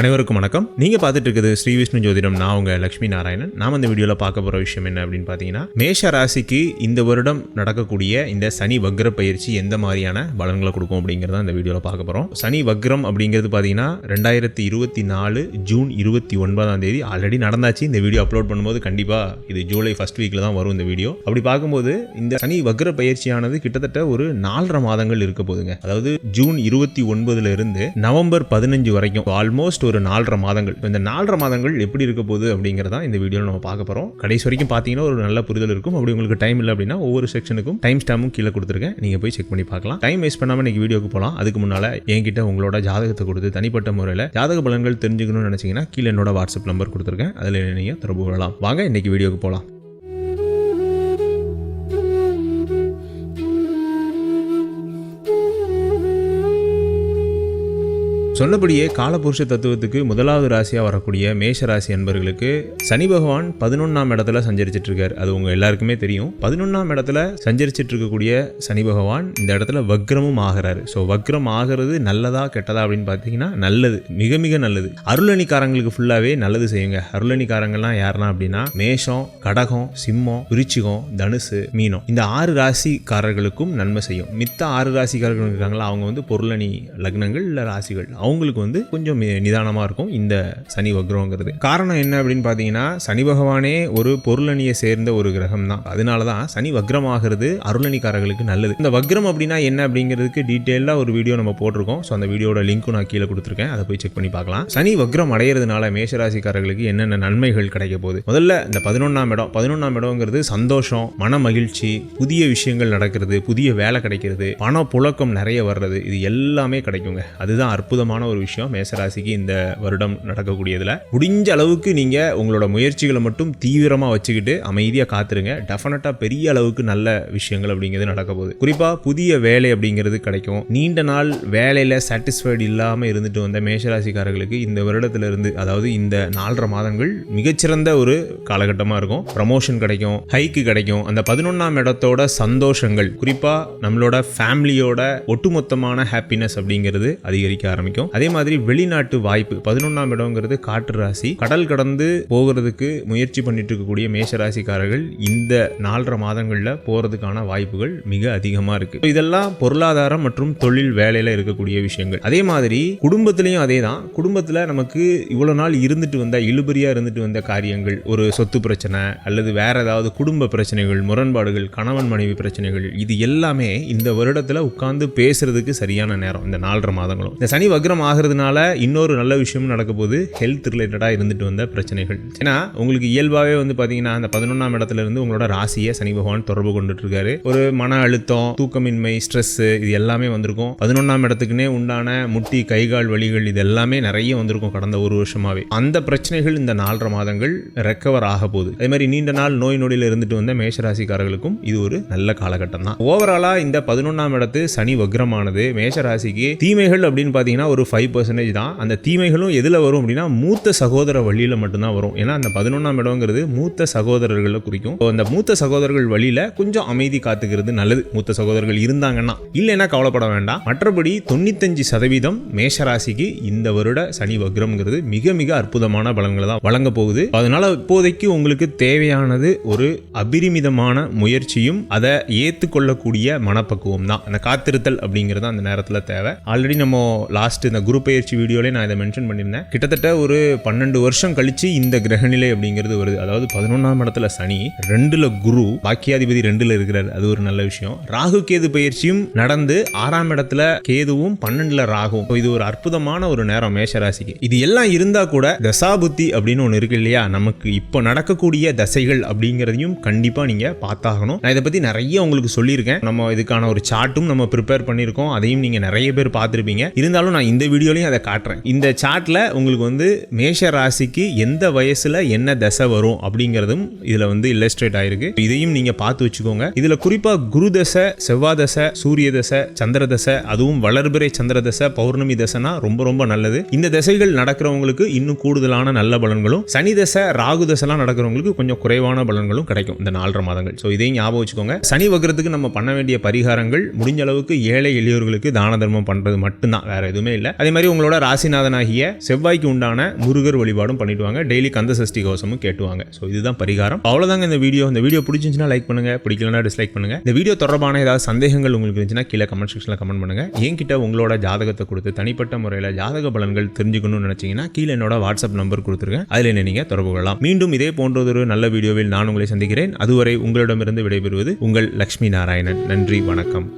அனைவருக்கும் வணக்கம். நீங்கள் பார்த்துட்டு இருக்குது ஸ்ரீ விஷ்ணு ஜோதிடம். நான் உங்கள் லக்ஷ்மி நாராயணன். நாம் இந்த வீடியோவில் பார்க்க போகிற விஷயம் என்ன அப்படின்னு பார்த்தீங்கன்னா மேஷ ராசிக்கு இந்த வருடம் நடக்கக்கூடிய இந்த சனி வக்ர பயிற்சி எந்த மாதிரியான பலன்களை கொடுக்கும் அப்படிங்கிறத இந்த வீடியோவில் பார்க்க போகிறோம் சனி வக்ரம் அப்படிங்கிறது பார்த்தீங்கன்னா ரெண்டாயிரத்தி இருபத்தி நாலு ஜூன் இருபத்தி ஒன்பதாம் தேதி ஆல்ரெடி நடந்தாச்சு. இந்த வீடியோ அப்லோட் பண்ணும்போது கண்டிப்பாக இது ஜூலை ஃபர்ஸ்ட் வீக்கில் தான் வரும் இந்த வீடியோ. அப்படி பார்க்கும்போது இந்த சனி வக்ர பயிற்சியானது கிட்டத்தட்ட ஒரு நாலரை மாதங்கள் இருக்க போகுதுங்க. அதாவது ஜூன் இருபத்தி ஒன்பதுல இருந்து நவம்பர் பதினஞ்சு வரைக்கும் ஆல்மோஸ்ட் ஒரு நாலரை மாதங்கள். இந்த நாலரை மாதங்கள் எப்படி இருக்க போகுது அப்படிங்கிறதா இந்த வீடியோவில் நம்ம பார்க்க போகிறோம் கடைசி வரைக்கும் பார்த்தீங்கன்னா ஒரு நல்ல புரிதல் இருக்கும். அப்படி உங்களுக்கு டைம் இல்லை அப்படின்னா ஒவ்வொரு செக்ஷனுக்கும் டைம் ஸ்டாமும் கீழே கொடுத்துருக்கேன். நீங்கள் போய் செக் பண்ணி பார்க்கலாம். டைம் வேஸ்ட் பண்ணாமல் இன்னைக்கு வீடியோக்கு போகலாம் அதுக்கு முன்னால் என்கிட்ட உங்களோட ஜாதகத்தை கொடுத்து தனிப்பட்ட முறையில் ஜாதக பலன்கள் தெரிஞ்சுக்கணும்னு நினச்சிங்கன்னா கீழே என்னோட வாட்ஸ்அப் நம்பர் கொடுத்துருக்கேன். அதில் நீங்கள் தொடர்பு கொள்ளலாம். வாங்க இன்றைக்கி வீடியோக்கு போகலாம் சொன்னபடியே காலபுருஷ தத்துவத்துக்கு முதலாவது ராசியாக வரக்கூடிய மேஷ ராசி அன்பர்களுக்கு சனி பகவான் பதினொன்றாம் இடத்துல சஞ்சரிச்சிட்டு இருக்கார் அது உங்க எல்லாருக்குமே தெரியும். பதினொன்றாம் இடத்துல சஞ்சரிச்சிட்டு இருக்கக்கூடிய சனி பகவான் இந்த இடத்துல வக்ரமும் ஆகிறாரு. ஸோ வக்ரம் ஆகிறது நல்லதா கெட்டதா அப்படின்னு பார்த்தீங்கன்னா நல்லது. மிக மிக நல்லது. அருளணிக்காரங்களுக்கு ஃபுல்லாகவே நல்லது செய்யுங்க. அருளணிக்காரங்கள்லாம் யாருன்னா அப்படின்னா மேஷம் கடகம் சிம்மம் விருச்சிகம் தனுசு மீனம். இந்த ஆறு ராசிக்காரர்களுக்கும் நன்மை செய்யும். மித்த ஆறு ராசிக்காரர்கள் இருக்காங்களா? அவங்க வந்து பொருளணி லக்னங்கள் இல்லை ராசிகள். அவங்களுக்கு வந்து கொஞ்சம் நிதானமாக இருக்கும் இந்த சனி வக்ரங்கிறது. காரணம் என்ன அப்படின்னு பார்த்தீங்கன்னா சனி பகவானே ஒரு பொருளணியை சேர்ந்த ஒரு கிரகம் தான் அதனால தான் சனி வக்ரம் ஆகிறது அருளணிக்காரர்களுக்கு நல்லது. இந்த வக்ரம் அப்படின்னா என்ன அப்படிங்கிறதுக்கு டீட்டெயிலாக ஒரு வீடியோ நம்ம போட்டிருக்கோம். ஸோ அந்த வீடியோட லிங்க்கும் நான் கீழே கொடுத்துருக்கேன். அதை போய் செக் பண்ணி பார்க்கலாம். சனி வக்ரம் அடையிறதுனால மேஷராசிக்காரர்களுக்கு என்னென்ன நன்மைகள் கிடைக்க போகுது? முதல்ல இந்த பதினொன்றாம் இடம். பதினொன்றாம் இடம்ங்கிறது சந்தோஷம் மன மகிழ்ச்சி புதிய விஷயங்கள் நடக்கிறது புதிய வேலை கிடைக்கிறது பண புழக்கம் நிறைய வர்றது இது எல்லாமே கிடைக்குங்க. அதுதான் முக்கியமான ஒரு விஷயம். மேசராசிக்கு இந்த வருடம் நடக்கக்கூடியதில். முடிஞ்ச அளவுக்கு நீங்கள் உங்களோட முயற்சிகளை மட்டும் தீவிரமாக வச்சுக்கிட்டு அமைதியாக காத்துருங்க. டெஃபினட்டாக பெரிய அளவுக்கு நல்ல விஷயங்கள் அப்படிங்கிறது நடக்க போகுது. குறிப்பாக புதிய வேலை அப்படிங்கிறது கிடைக்கும். நீண்ட நாள் வேலையில் சாட்டிஸ்ஃபைடு இல்லாமல் இருந்துட்டு வந்த மேஷராசிக்காரர்களுக்கு இந்த வருடத்திலிருந்து அதாவது இந்த நாலரை மாதங்கள் மிகச்சிறந்த ஒரு காலகட்டமாக இருக்கும். ப்ரமோஷன் கிடைக்கும் ஹைக்கு கிடைக்கும். அந்த பதினொன்றாம் இடத்தோட சந்தோஷங்கள் குறிப்பாக நம்மளோட ஃபேமிலியோட ஒட்டுமொத்தமான ஹாப்பினஸ் அப்படிங்கிறது அதிகரிக்க ஆரம்பிக்கும். அதே மாதிரி வெளிநாட்டு வாய்ப்பு பதினொன்றாம் இடம்ங்கிறது காற்று ராசி. கடல் கடந்து போகிறதுக்கு முயற்சி பண்ணிட்டு இருக்கக்கூடிய மேஷ ராசிக்காரர்கள் இந்த நாலரை மாதங்கள்ல போறதுக்கான வாய்ப்புகள் மிக அதிகமா இருக்கு. இதெல்லாம் பொருளாதாரம் மற்றும் தொழில் வேலையில் இருக்கக்கூடிய விஷயங்கள். அதே மாதிரி குடும்பத்திலையும் அதே தான் குடும்பத்தில் நமக்கு இவ்வளவு நாள் இருந்துட்டு வந்த இழுபறியாக இருந்துட்டு வந்த காரியங்கள் ஒரு சொத்து பிரச்சனை அல்லது வேற ஏதாவது குடும்ப பிரச்சனைகள் முரண்பாடுகள் கணவன் மனைவி பிரச்சனைகள் இது எல்லாமே இந்த வருடத்தில் உட்கார்ந்து பேசுறதுக்கு சரியான நேரம் இந்த நாலரை மாதங்களும். இந்த சனி வக்ரம் ஆகிறதுனால இன்னொரு நல்ல விஷயம் நடக்க போது ஹெல்த் ரிலேட்டடா இருந்துட்டு வந்த பிரச்சனைகள். ஏன்னா உங்களுக்கு இயல்பாகவே வந்து பாத்தீங்கன்னா அந்த பதினொன்றாம் இடத்துல இருந்து உங்களோட ராசியை சனி பகவான் தொடர்பு கொண்டுட்டு இருக்காரு ஒரு மன அழுத்தம் தூக்கமின்மை ஸ்ட்ரெஸ் இது எல்லாமே வந்திருக்கும். பதினொன்றாம் இடத்துக்குன்னே உண்டான முட்டி கைகால் வலிகள் இது எல்லாமே நிறைய வந்திருக்கும் கடந்த ஒரு வருஷமாவே. அந்த பிரச்சனைகள் இந்த நாலரை மாதங்கள் ரெக்கவர் ஆக போகுது. அதே மாதிரி நீண்ட நாள் நோய் நொடியில் இருந்துட்டு வந்த மேஷராசிக்காரர்களுக்கும் இது ஒரு நல்ல காலகட்டம் தான். ஓவராலா இந்த பதினொன்றாம் இடத்து சனி வக்ரமானது. மேஷராசிக்கு தீமைகள் அப்படின்னு பார்த்தீங்கன்னா ஒரு ஃபைவ் பர்சன்டேஜ் தான். அந்த தீமைகளும் எதில் வரும் அப்படின்னா மூத்த சகோதர வழியில் மட்டும்தான் வரும். ஏன்னா அந்த பதினொன்றாம் இடங்கிறது மூத்த சகோதரர்களை குறிக்கும். அந்த மூத்த சகோதரர்கள் வழியில் கொஞ்சம் அமைதி காத்துக்கிறது நல்லது. மூத்த சகோதரர்கள் இருந்தாங்கன்னா இல்லைன்னா கவலைப்பட வேண்டாம். மற்றபடி தொண்ணூத்தஞ்சு சதவீதம் மேஷராசிக்கு இந்த வருட சனி வக்ரம்ங்கிறது மிக மிக அற்புதமான பலன்களை தான் வழங்க போகுது. அதனால இப்போதைக்கு உங்களுக்கு தேவையானது ஒரு அபிரிமிதமான முயற்சியும் அதை ஏற்றுக்கொள்ளக்கூடிய மனப்பக்குவம் தான். அந்த காத்திருத்தல் அப்படிங்கிறது அந்த நேரத்தில் தேவை. ஆல்ரெடி நம்ம லாஸ்ட் இந்த குரு பயிற்சி வீடியோலே நான் இதை மென்ஷன் பண்ணியிருந்தேன். கிட்டத்தட்ட ஒரு பன்னெண்டு வருஷம் கழிச்சு இந்த கிரகநிலை அப்படிங்கிறது வருது. அதாவது பதினொன்றாம் இடத்துல சனி ரெண்டுல குரு பாக்கியாதிபதி ரெண்டுல இருக்கிறார். அது ஒரு நல்ல விஷயம். ராகு கேது பயிற்சியும் நடந்து ஆறாம் இடத்துல கேதுவும் பன்னெண்டுல ராகும் இது ஒரு அற்புதமான ஒரு நேரம் மேஷராசிக்கு. இது எல்லாம் இருந்தா கூட தசாபுத்தி அப்படின்னு ஒன்று இருக்கு இல்லையா? நமக்கு இப்போ நடக்கக்கூடிய தசைகள் அப்படிங்கிறதையும் கண்டிப்பாக நீங்க பார்த்தாகணும். நான் இதை பற்றி நிறைய உங்களுக்கு சொல்லியிருக்கேன். நம்ம இதுக்கான ஒரு சார்ட்டும் நம்ம ப்ரிப்பேர் பண்ணியிருக்கோம். அதையும் நீங்க நிறைய பேர் பார்த்துருப்பீங்க. இருந்தாலும் நான் இந்த வீடியோலையும் அதை காட்டுறேன். இந்த சார்ட்டில் உங்களுக்கு வந்து மேஷ ராசிக்கு எந்த வயசில் என்ன தசை வரும் அப்படிங்கிறதும் இதில் வந்து இல்லஸ்ட்ரேட் ஆயிருக்கு. இதையும் நீங்கள் பார்த்து வச்சுக்கோங்க. இதில் குறிப்பாக குரு தசை செவ்வாய் தசை சூரிய தசை சந்திர தசை அதுவும் வளர்பிறை சந்திர தசை பௌர்ணமி தசைனா ரொம்ப ரொம்ப நல்லது. இந்த தசைகள் நடக்கிறவங்களுக்கு இன்னும் கூடுதலான நல்ல பலன்களும் சனி தசை ராகு தசைலாம் நடக்கிறவங்களுக்கு கொஞ்சம் குறைவான பலன்களும் கிடைக்கும் இந்த நாலரை மாதங்கள். ஸோ இதையும் ஞாபகம் வச்சுக்கோங்க. சனி வக்ரத்துக்கு நம்ம பண்ண வேண்டிய பரிகாரங்கள் முடிஞ்ச அளவுக்கு ஏழை எளியோர்களுக்கு தான தர்மம் பண்ணுறது மட்டும்தான். வேற எதுவுமே இல்லை. அதே மாதிரி உங்களோட ராசிநாதனாகிய செவ்வாய்க்கு உண்டான முருகர் வழிபாடும் பண்ணிட்டு வாங்க டெய்லி கந்த சஷ்டி கவசமும் கேட்டுவாங்க. ஸோ இதுதான் பரிகாரம். அவ்வளோதாங்க இந்த வீடியோ இந்த வீடியோ பிடிச்சிருந்துச்சுன்னா லைக் பண்ணுங்க. பிடிக்கலனா டிஸ்லைக் பண்ணுங்க. இந்த வீடியோ தொடர்பான ஏதாவது சந்தேகங்கள் உங்களுக்கு இருந்துச்சுன்னா கீழே கமெண்ட் செக்ஷனில் கமெண்ட் பண்ணுங்க. என்கிட்ட உங்களோட ஜாதகத்தை கொடுத்து தனிப்பட்ட முறையில் ஜாதக பலன்கள் தெரிஞ்சுக்கணும்னு நினைச்சீங்கன்னா கீழே என்னோட வாட்ஸ்அப் நம்பர் கொடுத்துருக்கேன் அதில் என்ன நீங்கள் தொடர்பு கொள்ளலாம். மீண்டும் இதே போன்றதொரு நல்ல வீடியோவில் நான் உங்களை சந்திக்கிறேன். அதுவரை உங்களிடமிருந்து விடைபெறுவது உங்கள் லக்ஷ்மி நாராயணன். நன்றி வணக்கம்.